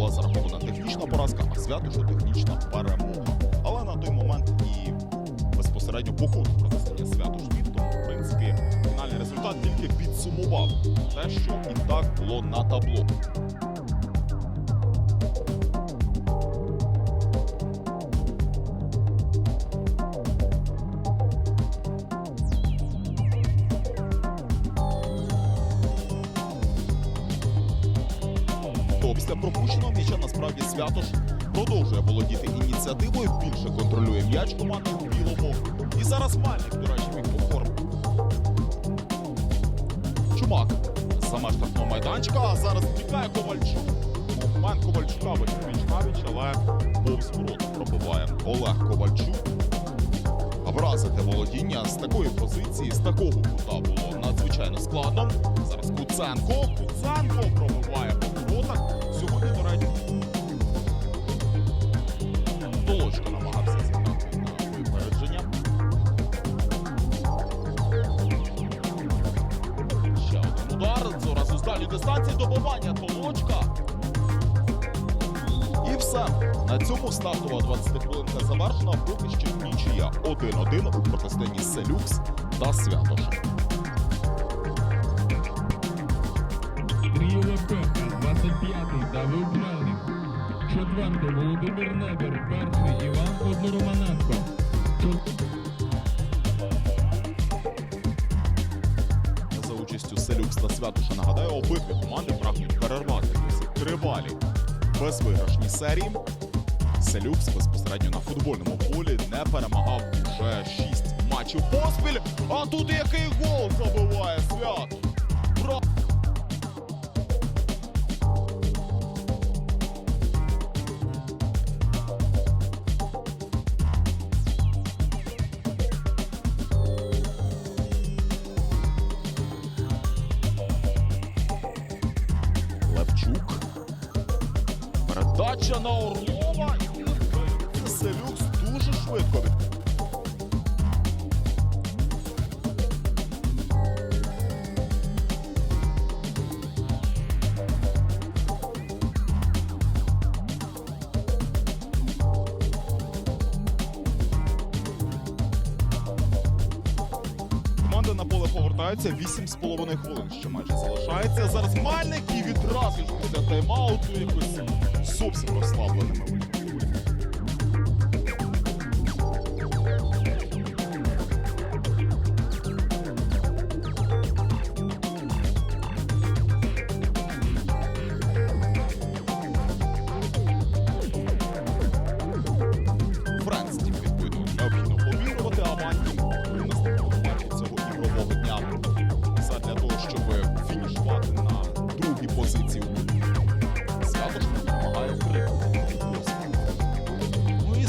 Була зарахована технічна поразка, а свято що технічна перемога. Але на той момент і безпосередньо по ходу протистояння свято тому в принципі фінальний результат тільки підсумував те, що і так було на табло. То після пропущеного м'яча насправді Святош продовжує володіти ініціативою, більше контролює м'яч команди у білому. І зараз Мальник, до речі, по форму. Чумак за меж штрафного майданчика, а зараз втікає Ковальчук. Момент Ковальчука вич навіч, але повз ворот пробиває Олег Ковальчук. Вразити володіння з такої позиції, з такого кута було надзвичайно складно. Зараз Куценко. Куценко пробиває по воротах. Сьогодні, до речі, Толочка намагався зіграти на випередження. Ще один удар. Зараз з дальньої дистанції добивання Толочка. І все. На цьому стартова 20 хвилинка завершена. Поки що нічия 1-1 у протистоянні Селюкс та Святош. Тріо Лепеха, 25-й Давид Мельник. Четвертий Володимир Негер, перший Іван Подороманенко. За участю Селюкс та Святоша нагадаю, обидві команди прагнуть перервати тривалі безвиграшні серії. Селюкс безпосередньо на футбольному полі не перемагав уже 6 матчів поспіль. А тут який гол забиває свят. Передача на Орлова. І Селюкс дуже швидко Команда на поле повертається. 8,5 хвилин ще майже залишається. Зараз Мальник і відразу ж буде тайм-ауту якось зовсім розслабленими.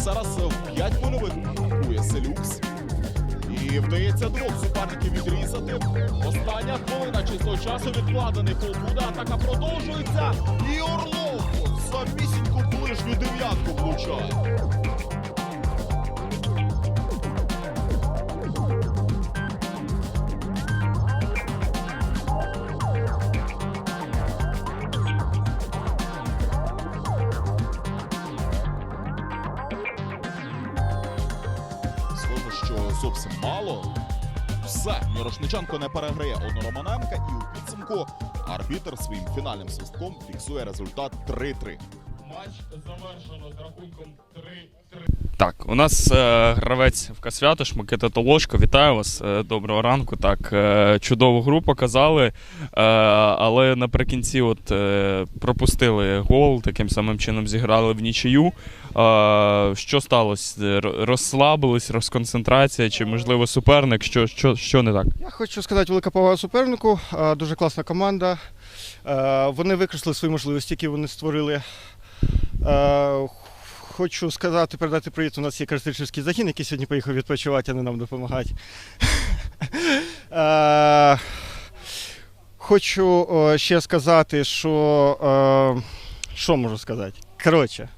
Зараз в п'ять польових атакує Селюкс. І вдається двох суперників відрізати. Остання хвилина чистого часу відкладений полбуда. Атака продовжується. І Орлов самісіньку ближню дев'ятку влучає. зовсім мало. Все, Мірошниченко не переграє одну Романенка, і у підсумку арбітер своїм фінальним свистком фіксує результат 3-3. Матч завершено з рахунком 3-3. Так, у нас е, гравець в Касвятош, Микита Толошко. Вітаю вас. Е, доброго ранку. Так, е, чудову гру показали, е, але наприкінці от, е, пропустили гол, таким самим чином зіграли в нічию. Е, що сталося? Розслабились, розконцентрація, чи можливо суперник? Що, що, що не так? Я хочу сказати велика повага супернику. а, Дуже класна команда. Е, Вони використали свої можливості, які вони створили. Хочу сказати, передати привіт. У нас є Крастичівський загін, який сьогодні поїхав відпочивати, а не нам допомагати. Е, Хочу ще сказати, що. е, Що можу сказати? Коротше,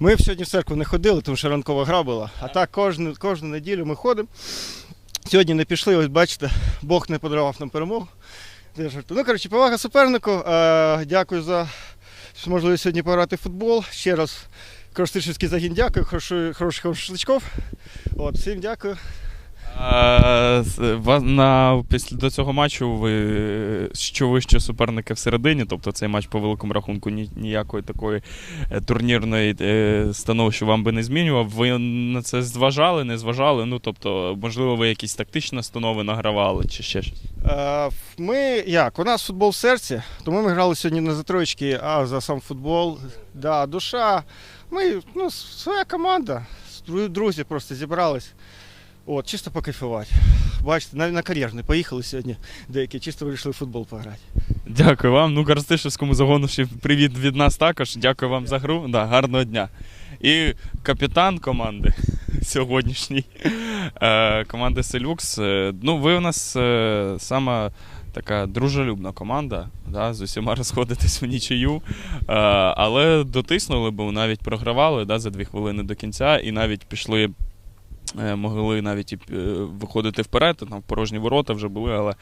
ми сьогодні в церкву не ходили, тому що ранкова гра була. А так кожну, кожну неділю ми ходимо. Сьогодні не пішли, ось бачите, Бог не подарував нам перемогу. Ну, коротше, повага супернику. Е, дякую за можливість сьогодні пограти в футбол. Ще раз Коростишівський загін дякую, хороших хороших шашличков. От, всім дякую. Ва- на, після до цього матчу ви що вище суперники всередині, тобто цей матч по великому рахунку ні, ніякої такої е, турнірної е, становища вам би не змінював. Ви на це зважали, не зважали? Ну тобто, можливо, ви якісь тактичні настанови награвали чи ще щось? Е, Ми як? У нас футбол в серці, тому ми грали сьогодні не за троєчки, а за сам футбол. Да, душа. Ми, ну, своя команда, друзі просто зібрались. От, чисто покайфувати. Бачите, навіть на кар'єрний поїхали сьогодні деякі, чисто вирішили в футбол пограти. Дякую вам. Ну, Коростишевському загону ще привіт від нас також. Дякую вам за гру. Да, гарного дня. І капітан команди сьогоднішній е, команди Селюкс. Е, ну, ви у нас е, сама така дружелюбна команда. Да, з усіма розходитесь в нічию. Е, але дотиснули, бо навіть програвали да, за дві хвилини до кінця, і навіть пішли. е, Могли навіть і е, виходити вперед, там порожні ворота вже були, але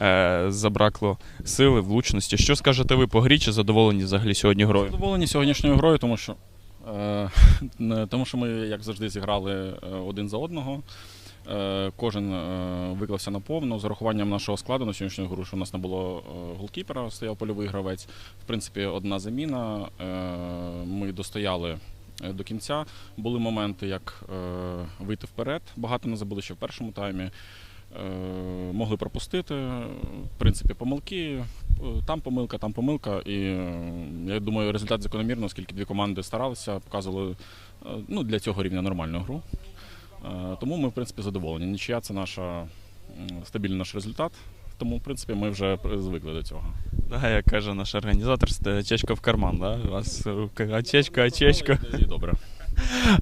е, забракло сили, влучності. Що скажете ви по грі? Чи задоволені взагалі сьогодні грою? Задоволені сьогоднішньою грою, тому що, е, тому що ми, як завжди, зіграли е, один за одного. Е, кожен е, виклався наповну. З урахуванням нашого складу на сьогоднішню гру, що у нас не було е, голкіпера, стояв польовий гравець. В принципі, одна заміна. Ми достояли до кінця. Були моменти, як вийти вперед. Багато не забули ще в першому таймі. Могли пропустити. В принципі, помилки. Там помилка, там помилка. І я думаю, результат закономірно, оскільки дві команди старалися, показували ну, для цього рівня нормальну гру. Е, Тому ми, в принципі, задоволені. Нічия це наша стабільний наш результат. Тому, в принципі, ми вже звикли до цього. Да, як каже наш організатор, очечко в карман, да? У вас очечко. І добре.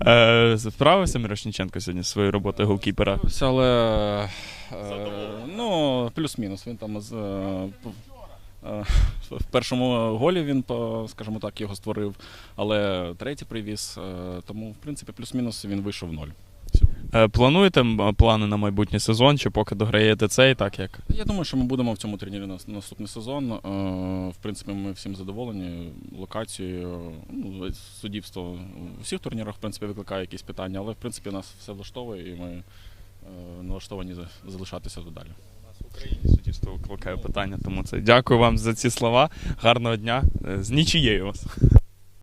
Е, Справився Мірошніченко сьогодні зі своєю роботою голкіпера? Все, але е, ну, плюс-мінус. Він там з, в першому голі він, по- скажімо так, його створив, але третій привіз. Тому, в принципі, плюс-мінус він вийшов в ноль. Е, Плануєте плани на майбутній сезон, чи поки дограєте цей, так як? Я думаю, що ми будемо в цьому турнірі на наступний сезон. Е, В принципі, ми всім задоволені локацією. Ну, суддівство у всіх турнірах в принципі викликає якісь питання, але в принципі нас все влаштовує і ми е, налаштовані за- залишатися додалі. В Україні суддівство викликає питання, тому це дякую вам за ці слова. Гарного дня. З нічією вас.